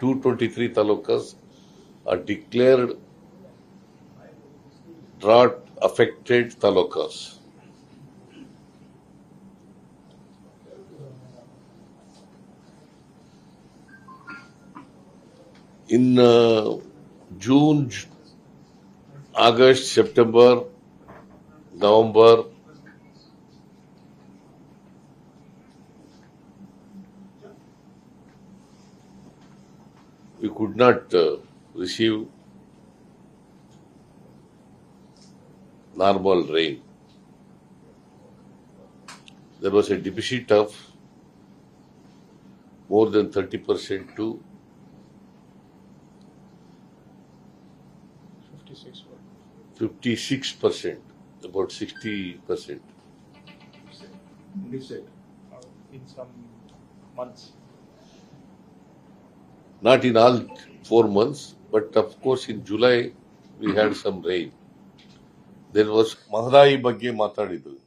223 talukas are declared drought affected talukas. In uh, June, August, September, November, we could not uh, receive normal rain. There was a deficit of more than 30% to 56 were 56%, about 60%. deficit uh, in some months. Not in all four months, but of course in July we had some rain. There was Mahadayi ಬಗ್ಗೆ ಮಾತಾಡಿದ್ವಿ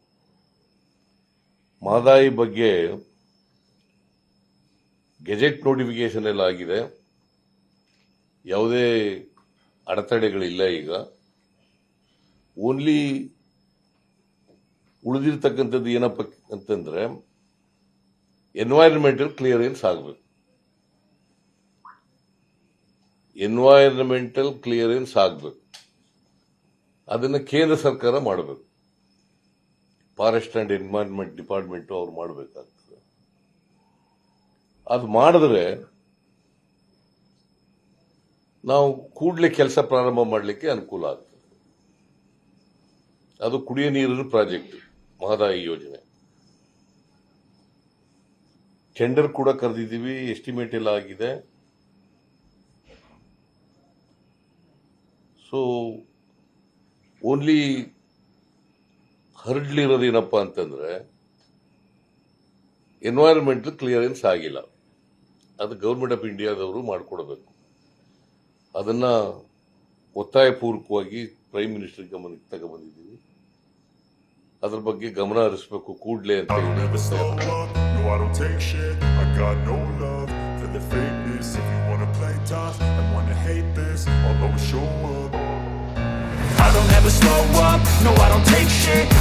ಮಹದಾಯಿ ಬಗ್ಗೆ gazette notification ಎಲ್ಲ ಆಗಿದೆ. ಯಾವುದೇ ಅಡೆತಡೆಗಳಿಲ್ಲ ಈಗ. Only ಉಳಿದಿರ್ತಕ್ಕಂಥದ್ದು ಏನಪ್ಪ ಅಂತಂದ್ರೆ ಎನ್ವೈರನ್ಮೆಂಟಲ್ ಕ್ಲಿಯರೆನ್ಸ್ ಆಗಬೇಕು. ಎನ್ವೈರನ್ಮೆಂಟಲ್ ಕ್ಲಿಯರೆನ್ಸ್ ಆಗಬೇಕು. ಅದನ್ನ ಕೇಂದ್ರ ಸರ್ಕಾರ ಮಾಡಬೇಕು. ಫಾರೆಸ್ಟ್ ಅಂಡ್ ಎನ್ವೈರನ್ಮೆಂಟ್ ಡಿಪಾರ್ಟ್ಮೆಂಟ್ ಅವ್ರು ಮಾಡಬೇಕಾಗ್ತದೆ. ಅದು ಮಾಡಿದ್ರೆ ನಾವು ಕೂಡಲೇ ಕೆಲಸ ಪ್ರಾರಂಭ ಮಾಡಲಿಕ್ಕೆ ಅನುಕೂಲ ಆಗ್ತದೆ. ಅದು ಕುಡಿಯ ನೀರಿನ ಪ್ರಾಜೆಕ್ಟ್, ಮಹದಾಯಿ ಯೋಜನೆ. ಟೆಂಡರ್ ಕೂಡ ಕರೆದಿದ್ದೀವಿ ಎಸ್ಟಿಮೇಟ್ ಎಲ್ಲ ಆಗಿದೆ. ಸೊ ಓನ್ಲಿ ಹರಡ್ಲಿರೋದೇನಪ್ಪ ಅಂತಂದ್ರೆ ಎನ್ವೈರನ್ಮೆಂಟಲ್ ಕ್ಲಿಯರೆನ್ಸ್ ಆಗಿಲ್ಲ. ಅದು ಗೌರ್ಮೆಂಟ್ ಆಫ್ ಇಂಡಿಯಾದವರು ಮಾಡಿಕೊಡ್ಬೇಕು. ಅದನ್ನ ಒತ್ತಾಯಪೂರ್ವಕವಾಗಿ ಪ್ರೈಮ್ ಮಿನಿಸ್ಟರ್ ಗಮನಕ್ಕೆ ತಗೊಬಂದಿದ್ದೀವಿ. ಅದ್ರ ಬಗ್ಗೆ ಗಮನ ಹರಿಸಬೇಕು ಕೂಡಲೇ ಅಂತ ಹೇಳಿ. Slow up, no I don't take shit. I